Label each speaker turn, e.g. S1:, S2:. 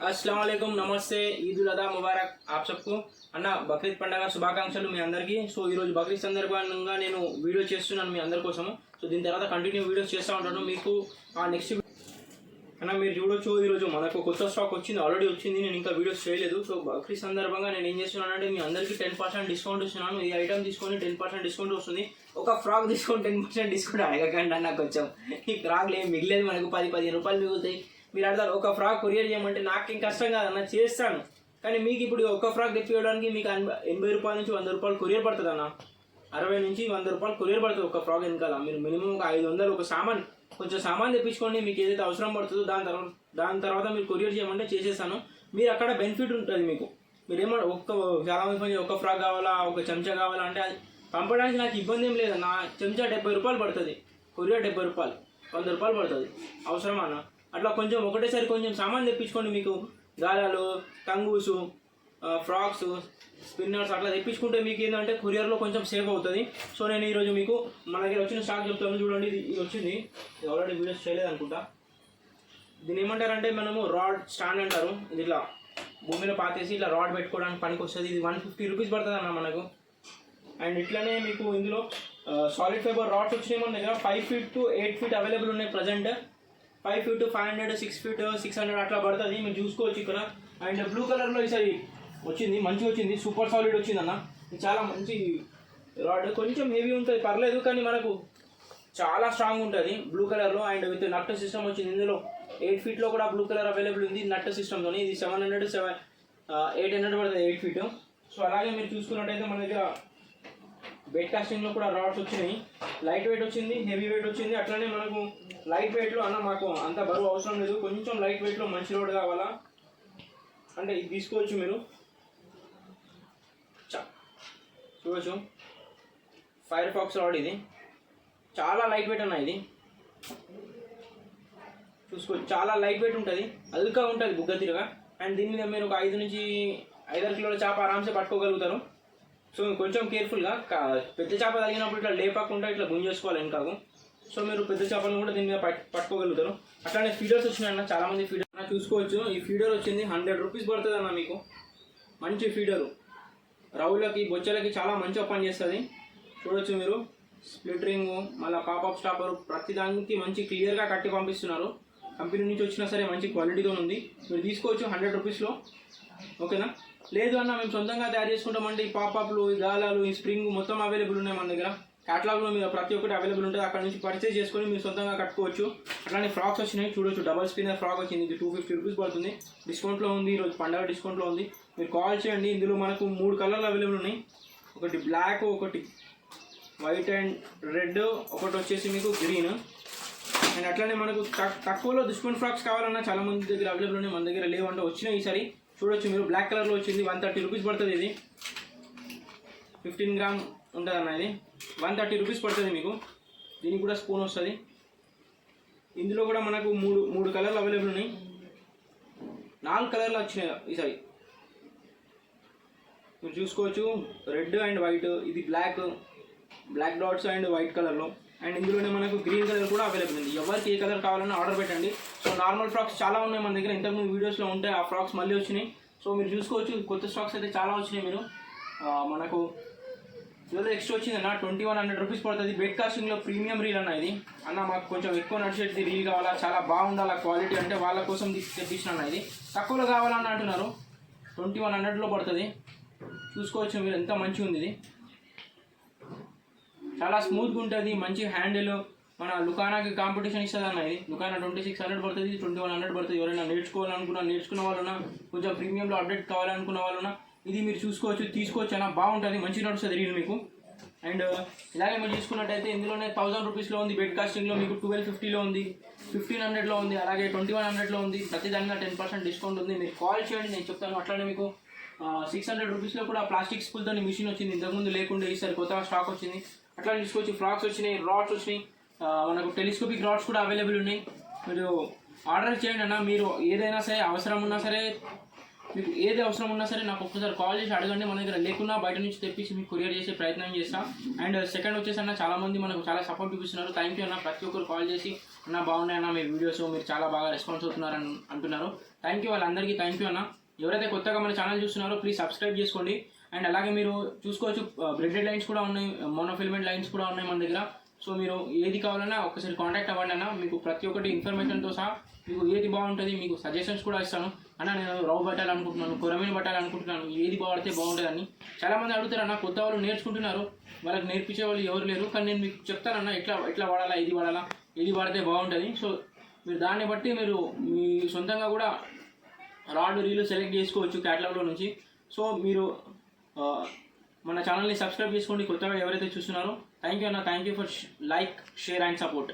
S1: అస్సలం నమస్తే ఈదుల్ అదా ముబారక్ ఆప్ సబ్కు అన్న బక్రీద్ పండగ శుభాకాంక్షలు మీ అందరికీ సో ఈరోజు బక్రీద్ సందర్భంగా నేను వీడియో చేస్తున్నాను మీ అందరి కోసము సో దీని తర్వాత కంటిన్యూ వీడియోస్ చేస్తూ ఉంటాను మీకు ఆ నెక్స్ట్ అన్న మీరు చూడొచ్చు ఈరోజు మనకు కొత్త స్టాక్ వచ్చింది ఆల్రెడీ వచ్చింది నేను ఇంకా వీడియోస్ చేయలేదు సో బక్రీద్ సందర్భంగా నేను ఏం చేస్తున్నానంటే మీ అందరికీ టెన్ పర్సెంట్ డిస్కౌంట్ ఇస్తున్నాను ఈ ఐటమ్ తీసుకొని టెన్ పర్సెంట్ డిస్కౌంట్ వస్తుంది ఒక ఫ్రాక్ తీసుకొని టెన్ పర్సెంట్ డిస్కౌంట్ అడగకండి అన్న కొంచెం ఈ ఫ్రాక్లు ఏం మిగిలేదు మనకు పది పదిహేను రూపాయలు మిగులుతాయి మీరు అడతారు ఒక ఫ్రాక్ కొరియర్ చేయమంటే నాకేం కష్టం కాదన్న చేస్తాను. కానీ మీకు ఇప్పుడు ఒక ఫ్రాక్ తెప్పివ్వడానికి మీకు ఎనభై ఎనభై రూపాయల నుంచి వంద రూపాయలు కొరియర్ పడుతుంది అన్న. అరవై నుంచి వంద రూపాయలు కొరియర్ పడుతుంది ఒక ఫ్రాక్ వెనకాల. మీరు మినిమం ఒక ఐదు వందలు ఒక సామాన్ కొంచెం సామాన్ తెప్పించుకోండి మీకు ఏదైతే అవసరం పడుతుందో దాని తర్వాత దాని తర్వాత మీరు కొరియర్ చేయమంటే చేసేస్తాను. మీరు అక్కడ బెనిఫిట్ ఉంటుంది మీకు. మీరు ఏమన్నా ఒక్క చాలామంది ఒక ఫ్రాక్ కావాలా ఒక చెంచా కావాలా అంటే అది పంపడానికి నాకు ఇబ్బంది ఏం లేదు నా చెంచా డెబ్బై రూపాయలు పడుతుంది కొరియర్ డెబ్బై రూపాయలు వంద రూపాయలు పడుతుంది. అవసరమా అన్న? అట్లా కొంచెం ఒకటేసారి కొంచెం సామాన్ తెప్పించుకోండి మీకు. గాలాలు టంగూసు ఫ్రాక్స్ స్పిన్నర్స్ అట్లా తెప్పించుకుంటే మీకు ఏంటంటే కొరియర్లో కొంచెం సేఫ్ అవుతుంది. సో నేను ఈరోజు మీకు మన దగ్గర వచ్చిన స్టాక్ చెప్తాను చూడండి ఇది ఇది వచ్చింది. ఇది ఆల్రెడీ వీడియోస్ చేయలేదు అనుకుంటా. దీని ఏమంటారంటే మనము రాడ్ స్టాండ్ అంటారు. ఇది ఇట్లా భూమిలో పాతేసి ఇట్లా రాడ్ పెట్టుకోవడానికి పనికి వస్తుంది. ఇది వన్ ఫిఫ్టీ రూపీస్ పడుతుంది అన్న మనకు. అండ్ ఇట్లానే మీకు ఇందులో సాలిడ్ ఫైబర్ రాడ్స్ వచ్చినాయి మన దగ్గర. Five feet to eight feet available ఉన్నాయి present five feet five hundred six feet six hundred అట్లా పడుతుంది. మీరు చూసుకోవచ్చు ఇక్కడ. అండ్ బ్లూ కలర్లో ఈసారి వచ్చింది. మంచిగా వచ్చింది. సూపర్ సాలిడ్ వచ్చింది అన్న. ఇది చాలా మంచి రాడ్. కొంచెం హెవీ ఉంటుంది. పర్లేదు కానీ మనకు చాలా స్ట్రాంగ్ ఉంటుంది బ్లూ కలర్లో. అండ్ విత్ నట్ సిస్టమ్ వచ్చింది. ఇందులో ఎయిట్ ఫీట్లో కూడా బ్లూ కలర్ అవైలబుల్ ఉంది నట్ సిస్టమ్తో ఇది seven hundred seven eight hundred పడుతుంది ఎయిట్ ఫీట్ సో అలాగే మీరు చూసుకున్నట్టయితే మన దగ్గర బెడ్ కాస్టింగ్లో కూడా రాడ్స్ వచ్చినాయి. లైట్ వెయిట్ వచ్చింది హెవీ వెయిట్ వచ్చింది. అట్లనే మనకు లైట్ వెయిట్లో అన్న మాకు అంత బరువు అవసరం లేదు. కొంచెం లైట్ వెయిట్లో మంచి రోడ్ కావాలా? అంటే ఇది తీసుకోవచ్చు మీరు. చ- చూడొచ్చు. ఫైర్ ఫాక్స్ రాడ్ ఇది. చాలా లైట్ వెయిట్ అన్న ఇది. చూసుకోవచ్చు చాలా లైట్ వెయిట్ ఉంటుంది. అల్కా ఉంటుంది బుగ్గ తిరగా. అండ్ దీని మీద మీరు ఒక ఐదు నుంచి ఐదారు కిలోల చేప ఆరామ్సే పట్టుకోగలుగుతారు. సో కొంచెం కేర్ఫుల్గా పెద్ద చేప తగినప్పుడు ఇట్లా లేపకుండా ఇట్లా గుంజేసుకోవాలి వెనకాకు సో మీరు పెద్ద చేపలను కూడా దీని మీద పట్టుకోగలుగుతారు. అట్లానే ఫీడర్స్ వచ్చినాయన్న చాలా మంది ఫీడర్ చూసుకోవచ్చు. ఈ ఫీడర్ వచ్చింది హండ్రెడ్ రూపీస్ పడుతుంది అన్న మీకు. మంచి ఫీడరు. రౌలకి బొచ్చలకి చాలా మంచిగా పని చేస్తుంది. చూడొచ్చు మీరు. స్ప్లిట్ రింగ్ మళ్ళీ పాపప్ స్టాపర్ ప్రతి దానికి మంచి క్లియర్గా కట్టి పంపిస్తున్నారు. కంపెనీ నుంచి వచ్చినా సరే మంచి క్వాలిటీతో ఉంది మీరు తీసుకోవచ్చు హండ్రెడ్ రూపీస్లో. ఓకేనా? లేదు అన్న మేము సొంతంగా తయారు చేసుకుంటామంటే ఈ పాపప్లు ఈ గాలాలు ఈ స్ప్రింగ్ మొత్తం అవైలబుల్ ఉన్నాయి మన దగ్గర. క్యాటలాగ్లో మీరు ప్రతి ఒక్కటి అవైలబుల్ ఉంటుంది. అక్కడ నుంచి పర్చేస్ చేసుకొని మీరు సొంతంగా కట్టుకోవచ్చు. అట్లానే ఫ్రాక్స్ వచ్చినాయి చూడొచ్చు. డబల్ స్పిన్నర్ ఫ్రాక్ వచ్చింది. ఇది టూ ఫిఫ్టీ రూపీస్ పడుతుంది. డిస్కౌంట్లో ఉంది. ఈరోజు పండగ డిస్కౌంట్లో ఉంది. మీరు కాల్ చేయండి. ఇందులో మనకు మూడు కలర్లు అవైలబుల్ ఉన్నాయి. ఒకటి బ్లాక్ ఒకటి వైట్ అండ్ రెడ్ ఒకటి వచ్చేసి మీకు గ్రీన్ అండ్ అట్లానే మనకు తక్కువలో దుష్మన్ ఫ్రాక్స్ కావాలన్నా చాలా మంది దగ్గర అవైలబుల్ ఉన్నాయి. మన దగ్గర లేవంటే వచ్చినాయి ఈసారి. చూడొచ్చు మీరు. బ్లాక్ కలర్లో వచ్చింది వన్ థర్టీ రూపీస్ పడుతుంది ఇది. ఫిఫ్టీన్ గ్రామ్ ఉంటుంది అన్న ఇది. వన్ థర్టీ రూపీస్ పడుతుంది మీకు. దీనికి కూడా స్పూన్ వస్తుంది. ఇందులో కూడా మనకు మూడు మూడు కలర్లు అవైలబుల్ ఉన్నాయి. నాలుగు కలర్లు వచ్చినాయి ఈసారి మీరు చూసుకోవచ్చు. రెడ్ అండ్ వైట్ ఇది black black dots and white కలర్లో అండ్ ఇందులోనే మనకు గ్రీన్ కలర్ కూడా అవైలబుల్ ఉంది. ఎవరికి ఏ కలర్ కావాలన్నా ఆర్డర్ పెట్టండి. సో నార్మల్ ఫ్రాక్స్ చాలా ఉన్నాయి మన దగ్గర. ఇంతకుముందు వీడియోస్లో ఉంటాయి. ఆ ఫ్రాక్స్ మళ్ళీ వచ్చినాయి. సో మీరు చూసుకోవచ్చు. కొత్త స్టాక్స్ అయితే చాలా వచ్చినాయి మీరు. మనకు ఏదో ఎక్స్ట్రా వచ్చింది అన్న. ట్వంటీ వన్ హండ్రెడ్ రూపీస్ పడుతుంది బెడ్ కాస్టింగ్లో ప్రీమియం రీల్ అన్న ఇది. అన్న మాకు కొంచెం ఎక్కువ నడిచేది రీల్ కావాలా? చాలా బాగుండాలి క్వాలిటీ అంటే వాళ్ళ కోసం తెప్పించిన అన్న ఇది. తక్కువలో కావాలన్న అంటున్నారు. ట్వంటీ వన్ హండ్రెడ్లో పడుతుంది. చూసుకోవచ్చు మీరు ఎంత మంచిగా ఉంది ఇది. చాలా స్మూత్గా ఉంటుంది మంచి హ్యాండిల్ మన లుకానాకి కాంపిటీషన్ ఇస్తుంది అన్న ఇది. లుకానా ట్వంటీ సిక్స్ హండ్రెడ్ పడుతుంది ట్వంటీ వన్ హండ్రెడ్ పడుతుంది. ఎవరైనా నేర్చుకోవాలనుకున్నా నేర్చుకున్న వాళ్ళున్నా కొంచెం ప్రీమియంలో అప్డేట్ కావాలనుకున్న వాళ్ళున్నా ఇది మీరు చూసుకోవచ్చు తీసుకోవచ్చు అన్న బాగుంటుంది మంచి నడుస్తుంది రీల్ మీకు. అండ్ ఇలాగే మీరు చూసుకున్నట్టయితే ఇందులోనే థౌసండ్ రూపీస్లో ఉంది బెడ్ కాస్టింగ్లో మీకు ట్వెల్వ్ ఫిఫ్టీలో ఉంది ఫిఫ్టీన్ హండ్రెడ్లో ఉంది అలాగే ట్వంటీ వన్ హండ్రెడ్లో ఉంది. ప్రతిదానిగా టెన్ పర్సెంట్ డిస్కౌంట్ ఉంది. మీరు కాల్ చేయండి నేను చెప్తాను అట్లానే మీకు. సిక్స్ హండ్రెడ్ రూపీస్లో కూడా ప్లాస్టిక్ స్పూల్తో మిషన్ వచ్చింది. ఇంతకుముందు లేకుండా ఈసారి కొత్తగా స్టాక్ వచ్చింది. అట్లా తీసుకోవచ్చు ఫ్రాక్స్ వచ్చినాయి రాడ్స్ వచ్చినాయి. మనకు టెలిస్కోపిక్ రాడ్స్ కూడా అవైలబుల్ ఉన్నాయి. మీరు ఆర్డర్ చేయండి అన్న మీరు ఏదైనా సరే అవసరం ఉన్నా సరే మీకు ఏది అవసరం ఉన్నా సరే నాకు ఒక్కసారి కాల్ చేసి అడగండి. మన దగ్గర లేకున్నా బయట నుంచి తెప్పించి మీకు కొరియర్ చేసే ప్రయత్నం చేస్తాం. అండ్ సెకండ్ వచ్చేసి అన్న చాలా మంది మనకు చాలా సపోర్ట్ చూపిస్తున్నారు. థ్యాంక్ యూ అన్న. ప్రతి ఒక్కరు కాల్ చేసి అన్న బాగున్నాయి అన్న మీ వీడియోస్ మీరు చాలా బాగా రెస్పాన్స్ అవుతున్నారని అంటున్నారు. థ్యాంక్ యూ వాళ్ళందరికీ. థ్యాంక్ యూ అన్న. ఎవరైతే కొత్తగా మన ఛానల్ చూస్తున్నారో ప్లీజ్ సబ్స్క్రైబ్ చేసుకోండి. అండ్ అలాగే మీరు చూసుకోవచ్చు బ్రెడెడ్ లైన్స్ కూడా ఉన్నాయి మోనోఫిల్మెంట్ లైన్స్ కూడా ఉన్నాయి మన దగ్గర. సో మీరు ఏది కావాలన్నా ఒకసారి కాంటాక్ట్ అవ్వండి అన్న. మీకు ప్రతి ఒక్కటి ఇన్ఫర్మేషన్తో సహా మీకు ఏది బాగుంటుంది మీకు సజెషన్స్ కూడా ఇస్తాను. అన్న నేను రవ్వు పట్టాలనుకుంటున్నాను కొరమీన పట్టాలనుకుంటున్నాను ఏది బాగుడితే బాగుంటుందని చాలా మంది అడుగుతారు అన్న కొత్త వాళ్ళు నేర్చుకుంటున్నారు. వాళ్ళకి నేర్పించే వాళ్ళు ఎవరు లేరు. కానీ నేను మీకు చెప్తానన్న ఎట్లా ఎట్లా వాడాలా ఇది వాడాలా ఇది వాడితే బాగుంటుంది. సో మీరు దాన్ని బట్టి మీరు మీ సొంతంగా కూడా రాడ్ రీలు సెలెక్ట్ చేసుకోవచ్చు క్యాటలాగ్లో నుంచి. సో మీరు మన ఛానల్ని సబ్స్క్రైబ్ చేసుకోండి. కొత్తగా ఎవరైతే చూస్తున్నారో థ్యాంక్ యూ అన్న thank you for like share and support